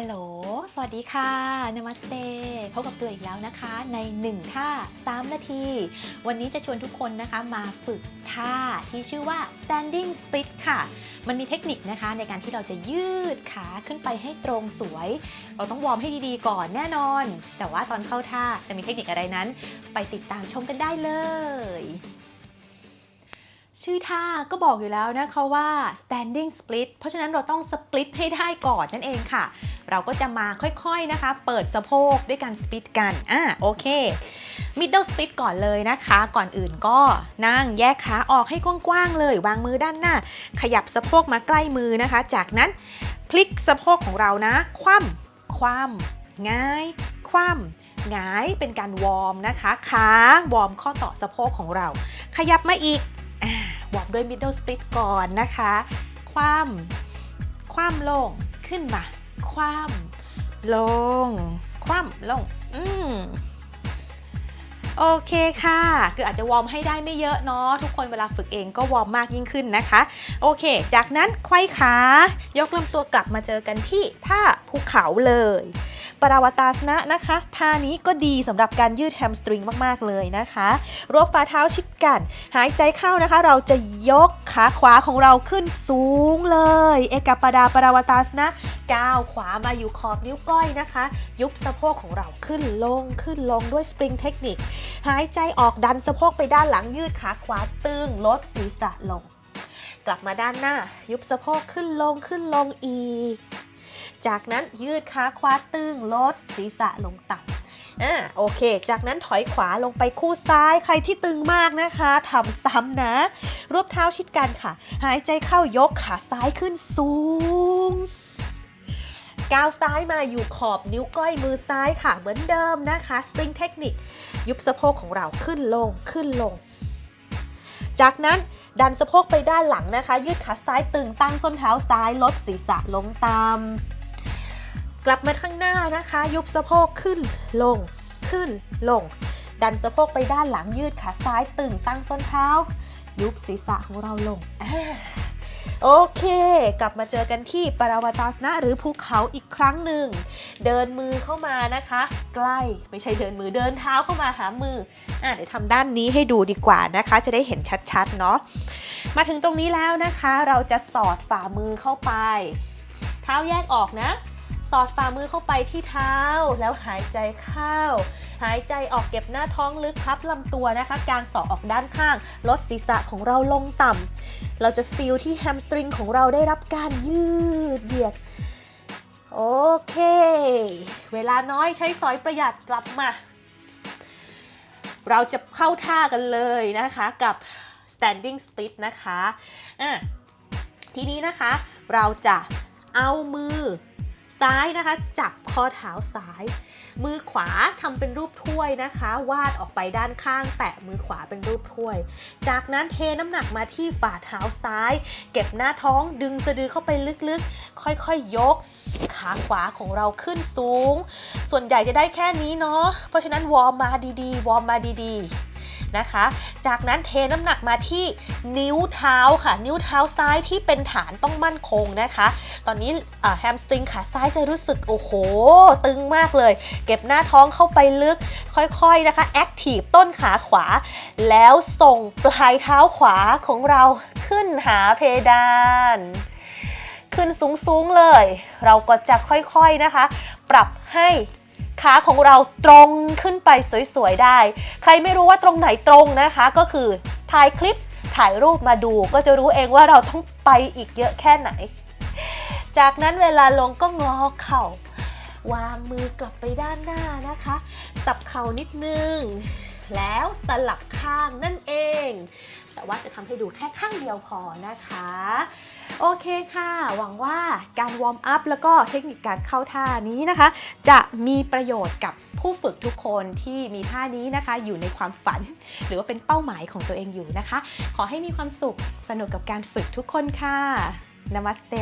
ฮัลโหล สวัสดีค่ะ นมัสเตพบกับตัวอีกแล้วนะคะ ใน1ท่า3 นาที วันนี้จะชวนทุกคนนะคะมาฝึกท่าที่ชื่อว่า standing split ค่ะ มันมีเทคนิคนะคะในการที่เราจะยืดขาขึ้นไปให้ตรงสวย เราต้องวอร์มให้ดีๆก่อนแน่นอน แต่ว่าตอนเข้าท่าจะมีเทคนิคอะไรนั้น ไปติดตามชมกันได้เลย ชื่อท่าก็บอกอยู่แล้วนะคะว่า standing split เพราะฉะนั้นเราต้อง split ให้ได้ก่อนนั่นเองค่ะ เราก็จะมาค่อยๆนะคะ เปิดสะโพกด้วยการ split กัน อะโอเค middle split ก่อนเลยนะคะ ก่อนอื่นก็นั่งแยกขาออกให้กว้างๆเลย วางมือด้านหน้า ขยับสะโพกมาใกล้มือนะคะ จากนั้นพลิกสะโพกของเรานะ คว่ำคว่ำง่าย คว่ำหงายเป็นการวอร์มนะคะขาวอร์มข้อต่อสะโพกของเรา ขยับมาอีก วอร์มด้วย middle split ก่อนนะคะ คว่ำคว่ำลง ขึ้นมา คว่ำลง คว่ำลง อืมโอเคค่ะ คืออาจจะวอร์มให้ได้ไม่เยอะเนาะทุกคนเวลาฝึกเองก็วอร์มมากยิ่งขึ้นนะคะ โอเค จากนั้นไขว้ขา ยกลำตัวกลับมาเจอกันที่ท่าภูเขาเลย ปราวตาสนะนะคะท่านี้ก็ดีสำหรับการยืดแฮมสตริงมากๆเลยนะคะรวบฝ่าเท้าชิดกัน หายใจเข้านะคะ เราจะยกขาขวาของเราขึ้นสูงเลย เอกปดาปราวตาสนะก้าวขวามาอยู่ขอบนิ้วก้อยนะคะ ยุบสะโพกของเราขึ้นลงขึ้นลงด้วยสปริงเทคนิค หายใจออกดันสะโพกไปด้านหลังยืดขาขวาตึงลดศีรษะลง กลับมาด้านหน้า ยุบสะโพกขึ้นลงขึ้นลงอีก จากนั้นยืดขาขวาตึงลดศีรษะลงต่ำอ่าโอเค จากนั้นถอยขวาลงไปคู่ซ้ายใครที่ตึงมากนะคะทำซ้ำนะ รวบเท้าชิดกันค่ะ หายใจเข้ายกขาซ้ายขึ้นสูงก้าวซ้ายมาอยู่ขอบนิ้วก้อยมือซ้ายค่ะ เหมือนเดิมนะคะสปริงเทคนิคยุบสะโพกของเราขึ้นลงขึ้นลง จากนั้นดันสะโพกไปด้านหลังนะคะ ยืดขาซ้ายตึงตั้งส้นเท้าซ้ายลดศีรษะลงตาม กลับมาข้างหน้านะคะ ยุบสะโพกขึ้นลงขึ้นลง ดันสะโพกไปด้านหลังยืดขาซ้ายตึงตั้งส้นเท้า ยุบศีรษะของเราลงโอเค กลับมาเจอกันที่ปราวตาสนะหรือภูเขาอีกครั้งหนึ่ง เดินมือเข้ามานะคะ ใกล้ไม่ใช่เดินมือเดินเท้าเข้ามาหามืออะเดี๋ยวทำด้านนี้ให้ดูดีกว่านะคะ จะได้เห็นชัดๆเนาะมาถึงตรงนี้แล้วนะคะ เราจะสอดฝ่ามือเข้าไป เท้าแยกออกนะ อดฝ่ามือเข้าไปที่เท้า แล้วหายใจเข้า หายใจออกเก็บหน้าท้องลึกพับลำตัวนะคะกางศอกออกด้านข้าง ลดศีรษะของเราลงต่ำเราจะฟีลที่แฮมสตริงของเราได้รับการยืดเหยียดโอเค เวลาน้อยใช้สอยประหยัดกลับมา เราจะเข้าท่ากันเลยนะคะกับ standing split นะคะอะทีนี้นะคะเราจะเอามือ ซ้ายนะคะ จับข้อเท้าซ้าย มือขวาทำเป็นรูปถ้วยนะคะ วาดออกไปด้านข้าง แตะมือขวาเป็นรูปถ้วย จากนั้นเทน้ำหนักมาที่ฝ่าเท้าซ้าย เก็บหน้าท้องดึงสะดือเข้าไปลึกๆ ค่อยๆยก ขาขวาของเราขึ้นสูง ส่วนใหญ่จะได้แค่นี้เนาะเพราะฉะนั้นวอร์มมาดีๆ วอร์มมาดีๆ นะคะ จากนั้นเทน้ำหนักมาที่นิ้วเท้าค่ะ นิ้วเท้าซ้ายที่เป็นฐานต้องมั่นคงนะคะ ตอนนี้แฮมสตริงขาซ้ายจะรู้สึกโอ้โห ตึงมากเลย เก็บหน้าท้องเข้าไปลึกค่อยๆนะคะแอคทีฟต้นขาขวา แล้วส่งปลายเท้าขวาของเราขึ้นหาเพดานขึ้นสูงๆเลย เราก็จะค่อยๆนะคะ ปรับให้ ขาของเราตรงขึ้นไปสวยๆได้ ใครไม่รู้ว่าตรงไหนตรงนะคะ ก็คือถ่ายคลิปถ่ายรูปมาดูก็จะรู้เองว่าเราต้องไปอีกเยอะแค่ไหน จากนั้นเวลาลงก็งอเข่าวางมือกลับไปด้านหน้านะคะ สับเข่านิดนึง แล้วสลับข้างนั่นเอง แต่ว่าจะทำให้ดูแค่ข้างเดียวพอนะคะ โอเคค่ะ หวังว่าการวอร์มอัพแล้วก็เทคนิคการเข้าท่านี้นะคะ จะมีประโยชน์กับผู้ฝึกทุกคนที่มีท่านี้นะคะ อยู่ในความฝัน หรือว่าเป็นเป้าหมายของตัวเองอยู่นะคะ ขอให้มีความสุขสนุกกับการฝึกทุกคนค่ะนามัสเต